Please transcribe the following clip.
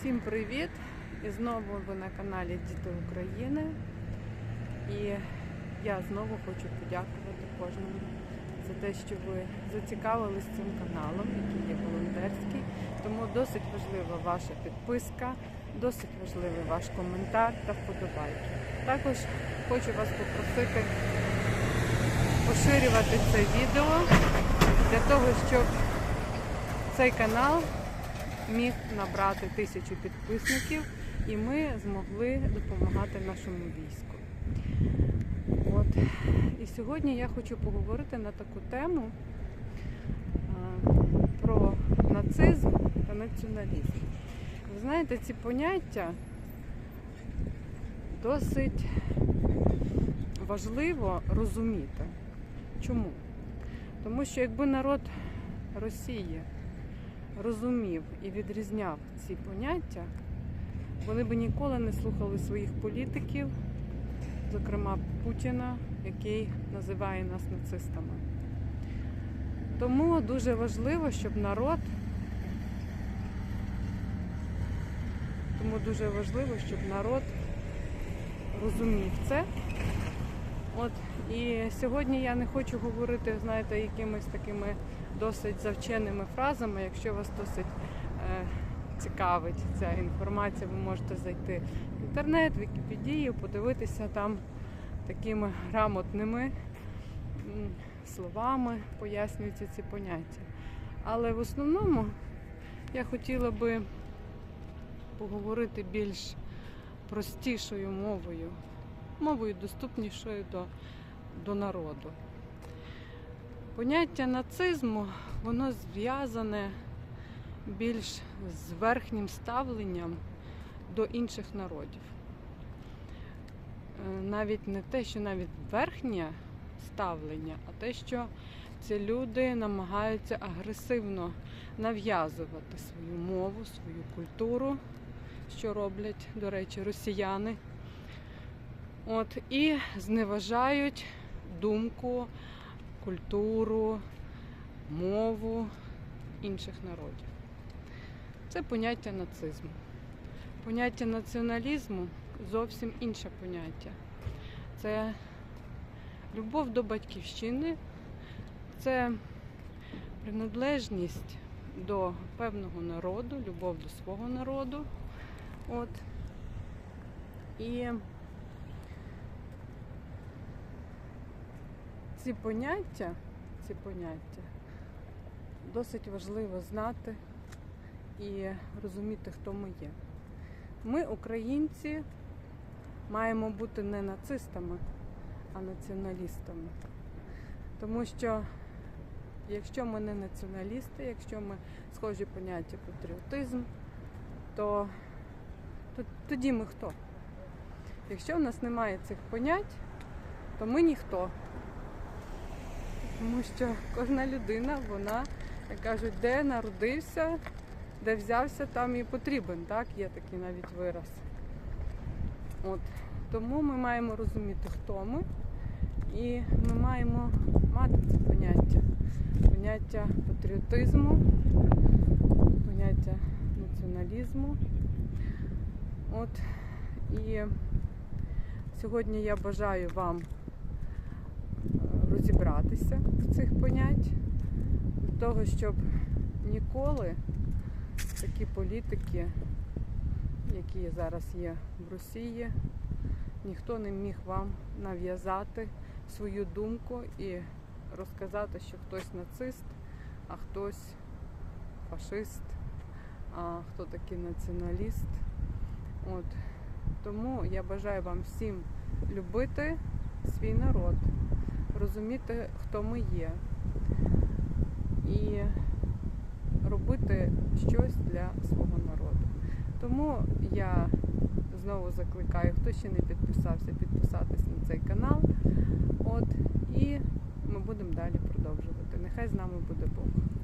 Всім привіт! І знову ви на каналі Діти України. І я знову хочу подякувати кожному за те, що ви зацікавились цим каналом, який є волонтерський. Тому досить важлива ваша підписка, досить важливий ваш коментар та вподобайки. Також хочу вас попросити поширювати це відео для того, щоб цей канал міг набрати тисячу підписників, і ми змогли допомагати нашому війську. От. І сьогодні я хочу поговорити на таку тему про нацизм та націоналізм. Ви знаєте, ці поняття досить важливо розуміти. Чому? Тому що якби народ Росії розумів і відрізняв ці поняття, вони би ніколи не слухали своїх політиків, зокрема Путіна, який називає нас нацистами. Тому дуже важливо, щоб народ, тому дуже важливо, щоб народ розумів це. От і сьогодні я не хочу говорити, знаєте, якимись такими досить завченими фразами. Якщо вас досить е, цікавить ця інформація, ви можете зайти в інтернет, в Вікіпедію, подивитися там такими грамотними словами, пояснюються ці поняття. Але в основному я хотіла би поговорити більш простішою мовою, мовою доступнішою до, до народу. Поняття нацизму воно зв'язане більш з верхнім ставленням до інших народів. Е, Навіть не те, що навіть верхнє ставлення, а те, що ці люди намагаються агресивно нав'язувати свою мову, свою культуру, що роблять, до речі, росіяни. От, і зневажають думку культуру, мову інших народів. Це поняття нацизму. Поняття націоналізму зовсім інше поняття. Це любов до батьківщини, це приналежність до певного народу, любов до свого народу. От. І ці поняття, ці поняття досить важливо знати і розуміти, хто ми є. Ми, українці, маємо бути не нацистами, а націоналістами. Тому що якщо ми не націоналісти, якщо ми схожі поняття патріотизм, то, то тоді ми хто? Якщо в нас немає цих понять, то ми ніхто. Тому що кожна людина, вона, як кажуть, де народився, де взявся, там і потрібен. Так? Є такий навіть вираз. От. Тому ми маємо розуміти, хто ми, і ми маємо мати це поняття. Поняття патріотизму, поняття націоналізму. От. І сьогодні я бажаю вам розібратися в цих понять, для того, щоб ніколи такі політики, які зараз є в Росії, ніхто не міг вам нав'язати свою думку і розказати, що хтось нацист, а хтось фашист, а хто такий націоналіст. От. Тому я бажаю вам всім любити свій народ розуміти, хто ми є, і робити щось для свого народу. Тому я знову закликаю, хто ще не підписався, підписатись на цей канал. От, і ми будемо далі продовжувати. Нехай з нами буде Бог.